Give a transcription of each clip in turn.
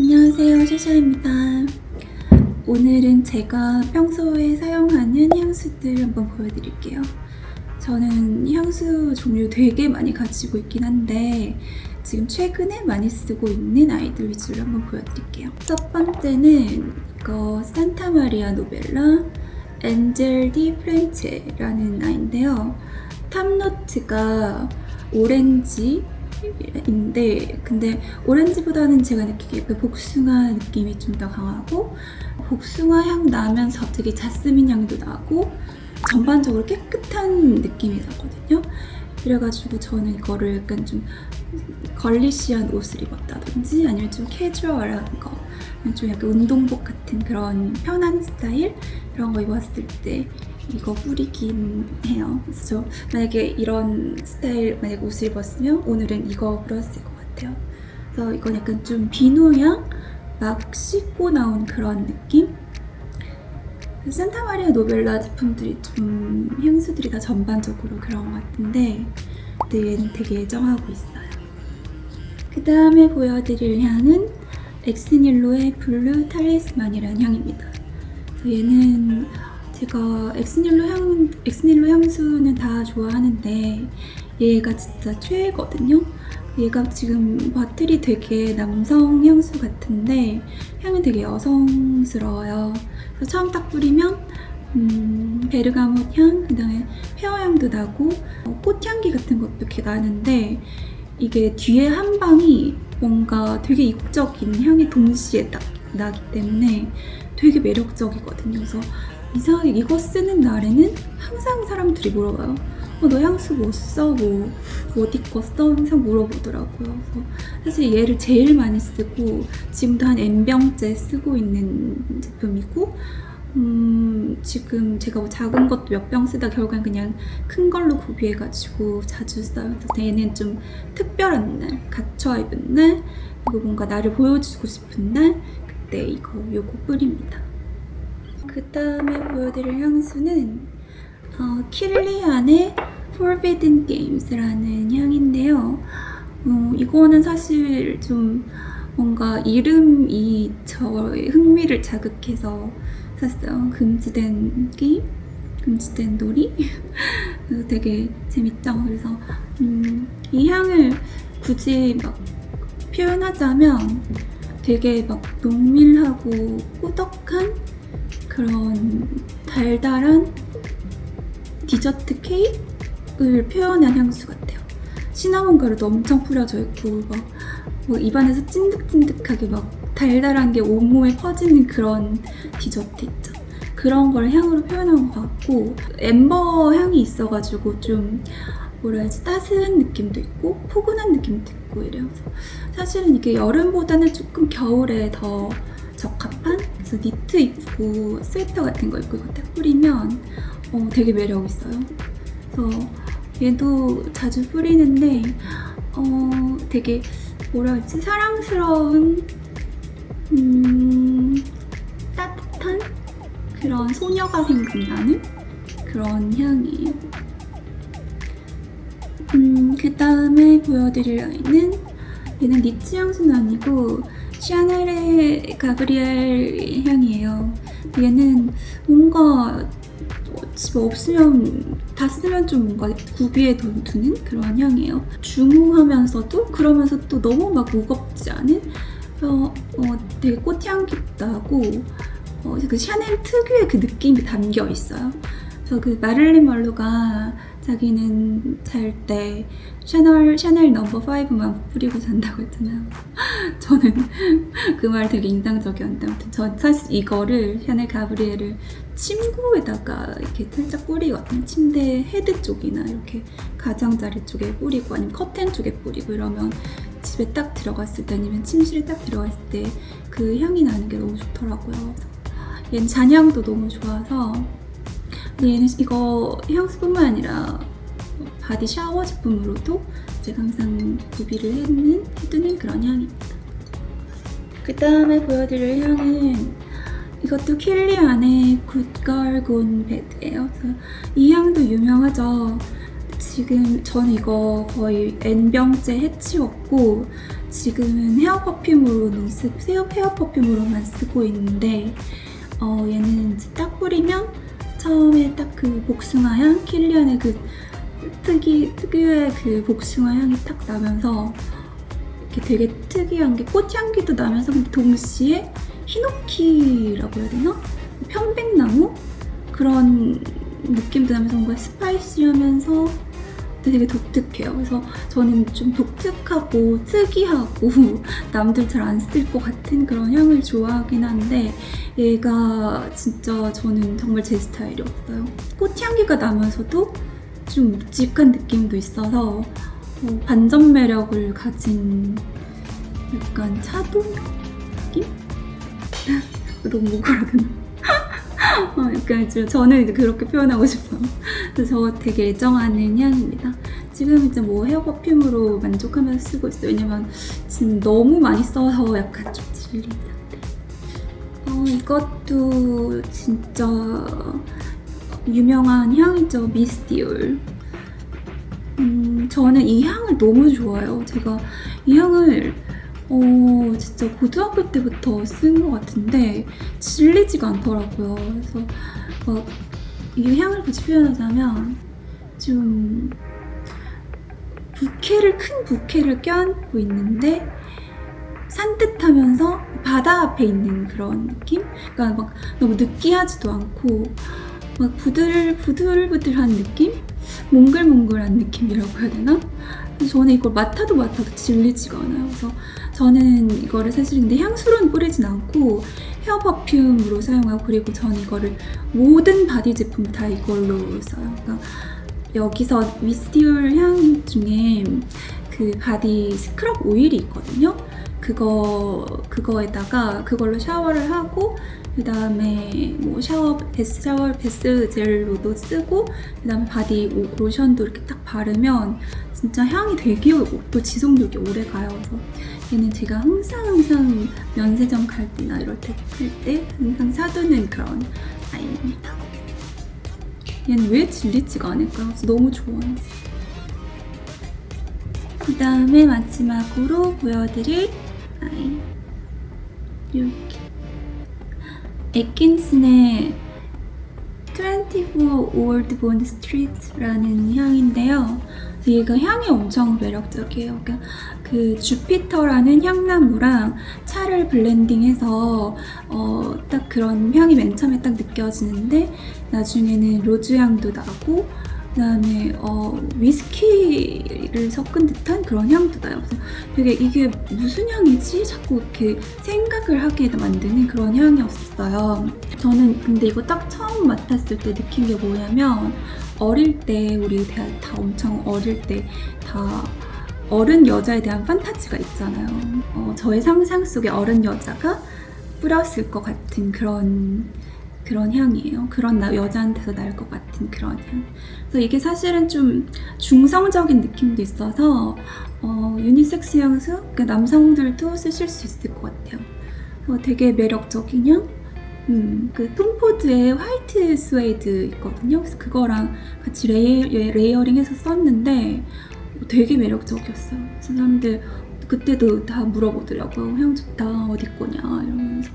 안녕하세요, 샤샤입니다. 오늘은 제가 평소에 사용하는 향수들 한번 보여드릴게요. 저는 향수 종류 되게 많이 가지고 있긴 한데 지금 최근에 많이 쓰고 있는 아이들 위주로 한번 보여드릴게요. 첫 번째는 이거 산타마리아 노벨라 엔젤 디 프렌체라는 아이인데요. 탑노트가 오렌지 인데 근데 오렌지보다는 제가 느끼기에 그 복숭아 느낌이 좀 더 강하고 복숭아 향 나면서 되게 자스민 향도 나고 전반적으로 깨끗한 느낌이 나거든요. 그래가지고 저는 이거를 약간 좀 걸리시한 옷을 입었다든지 아니면 좀 캐주얼한 거, 좀 약간 운동복 같은 그런 편한 스타일 그런 거 입었을 때 이거 뿌리긴 해요. 그래서 저 만약에 이런 스타일 만약 옷을 입었으면 오늘은 이거 불었을 것 같아요. 그래서 이건 약간 좀 비누향 막 씻고 나온 그런 느낌? 그 산타마리아 노벨라 제품들이 좀 향수들이 다 전반적으로 그런 것 같은데 근데 얘는 되게 애정하고 있어요. 그 다음에 보여드릴 향은 엑스닐로의 블루 탈리스만이라는 향입니다. 얘는 제가 엑스닐로 향 엑스닐로 향수는 다 좋아하는데 얘가 진짜 최애거든요. 얘가 지금 바틀이 되게 남성 향수 같은데 향은 되게 여성스러워요. 그래서 처음 딱 뿌리면 음, 베르가못 향, 그다음에 페어 향도 나고 어, 꽃향기 같은 것도 이렇게 나는데 이게 뒤에 한 방이 뭔가 되게 이국적인 향이 동시에 딱 나기 때문에 되게 매력적이거든요. 그래서 이상하게 이거 쓰는 날에는 항상 사람들이 물어봐요. 어, 너 향수 뭐 써? 뭐, 뭐 어디 거 써? 항상 물어보더라고요. 사실 얘를 제일 많이 쓰고 지금도 한 N병째 쓰고 있는 제품이고 음, 지금 제가 뭐 작은 것도 몇 병 쓰다 결국엔 그냥 큰 걸로 구비해가지고 자주 써요. 그래서 얘는 좀 특별한 날, 갇혀 입은 날, 그리고 뭔가 나를 보여주고 싶은 날, 그때 이거 요거 뿌립니다. 그 다음에 보여드릴 향수는 어, 킬리안의 Forbidden Games라는 향인데요. 어, 이거는 사실 좀 뭔가 이름이 저의 흥미를 자극해서 샀어요. 금지된 게임? 금지된 놀이? 되게 재밌죠. 그래서 음, 이 향을 굳이 막 표현하자면 되게 막 농밀하고 꾸덕한 그런 달달한 디저트 케이크를 표현한 향수 같아요. 시나몬 가루도 엄청 뿌려져 있고 막, 뭐 입안에서 찐득찐득하게 막 달달한 게 온몸에 퍼지는 그런 디저트 있죠. 그런 걸 향으로 표현한 것 같고 엠버 향이 있어가지고 좀 뭐라 해야지 따스한 느낌도 있고 포근한 느낌도 있고 이래요. 사실은 이게 여름보다는 조금 겨울에 더 적합한 그래서 니트 입고 스웨터 같은 거 입고 이거 딱 뿌리면 어, 되게 매력 있어요. 그래서 얘도 자주 뿌리는데 어, 되게 뭐라 하지 사랑스러운 음, 따뜻한 그런 소녀가 생각나는 그런 향이에요. 음, 그 다음에 보여드릴 아이는 얘는 니트 향수는 아니고 샤넬의 가브리엘 향이에요. 얘는 뭔가 집에 없으면 다 쓰면 좀 뭔가 구비해 두- 두는 그런 향이에요. 중후하면서도 그러면서 또 너무 막 무겁지 않은 어, 어, 되게 꽃향 하고 어, 그 샤넬 특유의 그 느낌이 담겨 있어요. 그래서 그 마릴린 멀로가 자기는 잘 때 샤넬 샤넬 넘버 5만 뿌리고 잔다고 했잖아요. 저는 그 말 되게 인상적이었는데 아무튼 전 사실 이거를 샤넬 가브리엘을 침구에다가 이렇게 살짝 뿌리거든요. 침대 헤드 쪽이나 이렇게 가장자리 쪽에 뿌리고 아니면 커튼 쪽에 뿌리고 이러면 집에 딱 들어갔을 때 아니면 침실에 딱 들어갔을 때 그 향이 나는 게 너무 좋더라고요. 얘는 잔향도 너무 좋아서 얘는 이거 향수뿐만 아니라 바디 샤워 제품으로도 제가 항상 구비를 해두는, 해두는 그런 향입니다. 그 다음에 보여드릴 향은 이것도 킬리안의 굿걸 곤 베드예요. 이 향도 유명하죠. 지금 저는 이거 거의 N병째 해치웠고 지금은 헤어 퍼퓸으로는 쓰, 헤어, 퍼퓸으로만 쓰고 있는데 어, 얘는 딱 뿌리면 처음에 딱 그 복숭아 향, 킬리안의 그 특이 특유의 그 복숭아 향이 딱 나면서 이렇게 되게 특이한 게 꽃향기도 나면서 근데 동시에 히노키라고 해야 되나? 편백나무 그런 느낌도 나면서 뭔가 스파이시하면서 되게 독특해요. 그래서 저는 좀 독특하고 특이하고 남들 잘 안 쓸 것 같은 그런 향을 좋아하긴 한데 얘가 진짜 저는 정말 제 스타일이었어요. 꽃향기가 나면서도 좀 묵직한 느낌도 있어서 어, 반전 매력을 가진 약간 차도 느낌? 너무 뭐라되나 어, 약간 좀 저는 이제 그렇게 표현하고 싶어요. 그래서 저 되게 애정하는 향입니다. 지금 이제 뭐 헤어 퍼퓸으로 만족하면서 쓰고 있어요. 왜냐면 지금 너무 많이 써서 약간 좀 질린 상태. 어, 이것도 진짜 유명한 향이죠. 미스디올. 음, 저는 이 향을 너무 좋아해요. 제가 이 향을 어, 진짜 고등학교 때부터 쓴 것 같은데 질리지가 않더라고요. 그래서 막이 향을 굳이 표현하자면 좀 부케를 큰 부케를 껴안고 있는데 산뜻하면서 바다 앞에 있는 그런 느낌? 그러니까 막 너무 느끼하지도 않고 막 부들 부들부들한 느낌? 몽글몽글한 느낌이라고 해야 되나? 저는 이걸 맡아도 맡아도 질리지가 않아요. 그래서 저는 이거를 사실 근데 향수로는 뿌리진 않고 헤어 퍼퓸으로 사용하고 그리고 저는 이거를 모든 바디 제품 다 이걸로 써요. 그러니까 여기서 미스티올 향 중에 그 바디 스크럽 오일이 있거든요. 그거 그거에다가 그걸로 샤워를 하고 그 다음에 뭐 샤워 베스 샤워 베스 젤로도 쓰고 그 다음에 바디 오- 로션도 이렇게 딱 바르면 진짜 향이 되게 또 지속력이 오래 가요. 그래서 얘는 제가 항상 항상 면세점 갈 때나 이럴 때할때 항상 사두는 그런 아이입니다. 얘는 왜 질리지가 않을까요? 그래서 너무 좋아요. 그 다음에 마지막으로 보여드릴 아이 이렇게 에킨슨의 24 Old Bond Street라는 향인데요. 얘가 향이 엄청 매력적이에요. 그러니까 그 주피터라는 향나무랑 차를 블렌딩해서 어, 딱 그런 향이 맨 처음에 딱 느껴지는데 나중에는 로즈 향도 나고 그다음에 어, 위스키를 섞은 듯한 그런 향도 나요. 그래서 되게 이게 무슨 향이지? 자꾸 이렇게 생각을 하게 만드는 그런 향이었어요. 저는 근데 이거 딱 처음 맡았을 때 느낀 게 뭐냐면 어릴 때 우리 다, 다 엄청 어릴 때 다 어른 여자에 대한 판타지가 있잖아요. 어, 저의 상상 속에 어른 여자가 뿌렸을 것 같은 그런 그런 향이에요. 그런 나, 여자한테서 날 것 같은 그런 향. 그래서 이게 사실은 좀 중성적인 느낌도 있어서 어, 유니섹스 향수 그러니까 남성들도 쓰실 수 있을 것 같아요. 어, 되게 매력적인 향. 음, 그 톰포드의 화이트 스웨이드 있거든요. 그래서 그거랑 같이 레이, 레이어링해서 썼는데 되게 매력적이었어요. 그래서 사람들 그때도 다 물어보더라고요. 향 좋다 어디 거냐 이러면서.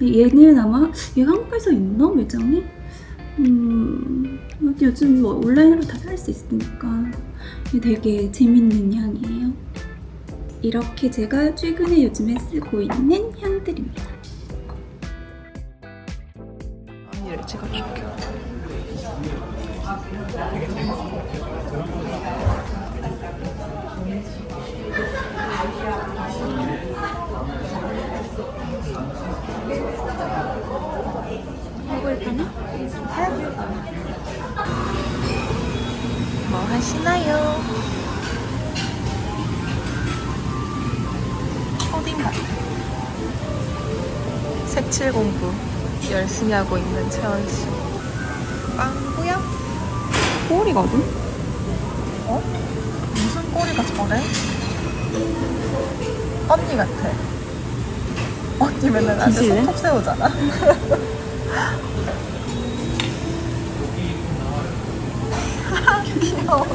얘는 아마 얘 한국에서 있나 매장에? 음, 요즘 뭐 온라인으로 다 살 수 있으니까 되게 재밌는 향이에요. 이렇게 제가 최근에 요즘에 쓰고 있는 향들입니다. 언니를 찍어줄게. 뭐 하시나요? 같아. 색칠 공부 열심히 하고 있는 채원 씨. 빵구야? 꼬리거든? 어? 무슨 꼬리가 저래? 언니 같아. 맨날 나한테 뒤질래? 손톱 세우잖아. 귀여워.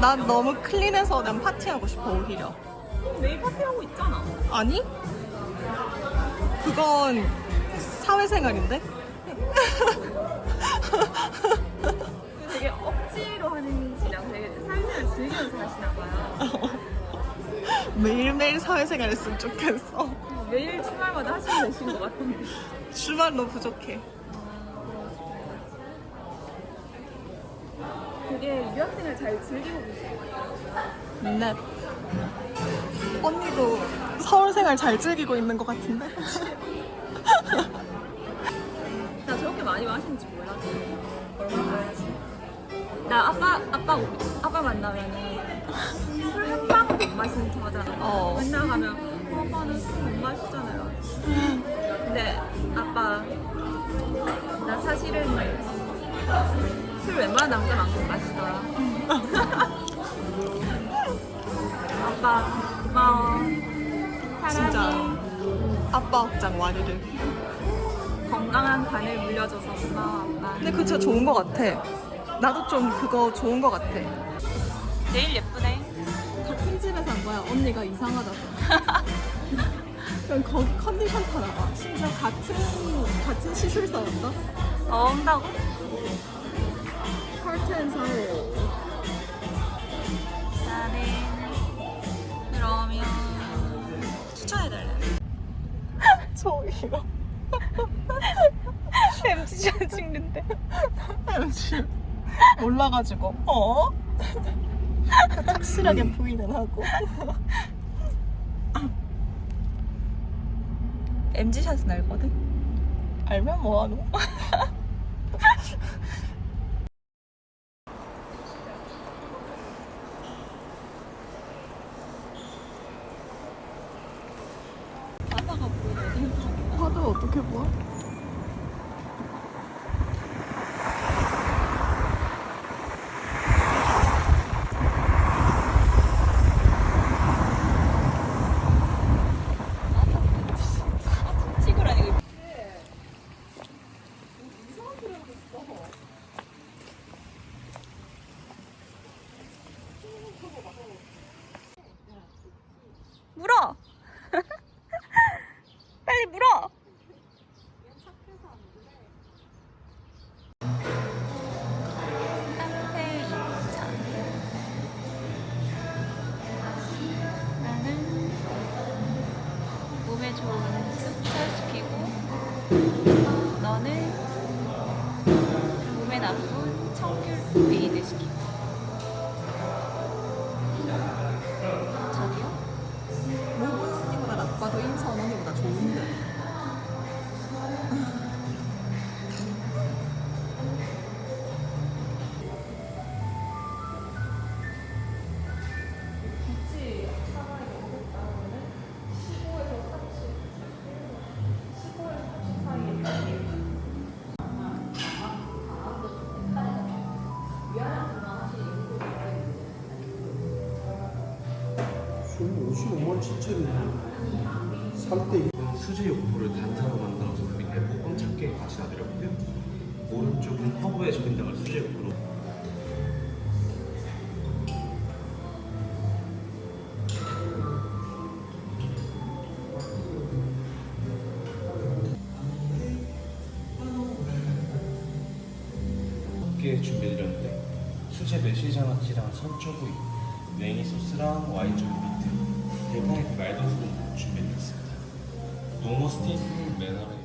난 너무 클린해서 난 파티하고 싶어, 오히려. 내일 파티하고 있잖아 아니? 그건 사회생활인데? 되게 억지로 하는 지랑 되게 삶을 즐기면서 하시나 봐요 매일매일 사회생활 했으면 좋겠어. 매일 주말마다 하시면 되신 것 같은데 주말로 부족해. 되게 유학생을 잘 즐기고 계세요 네. 언니도 서울 생활 잘 즐기고 있는 것 같은데? 나 저렇게 많이 마시는지 몰랐어 얼마나 마시지 나 아빠 아빠 아빠 만나면은 술 한 방울 못 마시는 척 하잖아 어. 맨날 가면 어, 아빠는 술 못 마시잖아요 근데 아빠 나 사 실은 술 웬만한 남자만큼 마시더라 아빠 고마워 사랑해 진짜. 아빠 억장 와르르. 건강한 간을 물려줘서 고마워 아빠 근데 그거 진짜 좋은 것 같아. 나도 좀 그거 좋은 것 같아. 내일 예쁘네 같은 집에서 한 거야. 언니가 이상하다고. 그럼 거기 컨디션 타나 봐. 심지어 같은 같은 시술사였다. 어 온다고? 헐트앤사우. 나는 그러면 추천해달래 저기요. MC샷 찍는데. MC. 몰라가지고. 어? 확실하게 부인은 하고. MG샷은 알거든? 알면 뭐하노? 바다가 보이네. 봐? 찍 15만 7천 살때 수제육포를 단사로 만들어서 그 밑에 뽕 작게 같이 놔드렸고요. 오른쪽은 허브에 조인당을 수제육포로. 게 준비드렸는데 수제 메시장아찌랑 선초구이, 냉이 소스랑 와인 좀 밑에 대파이프 말도수 준비해드렸습니다. 노모 스테이크 매너를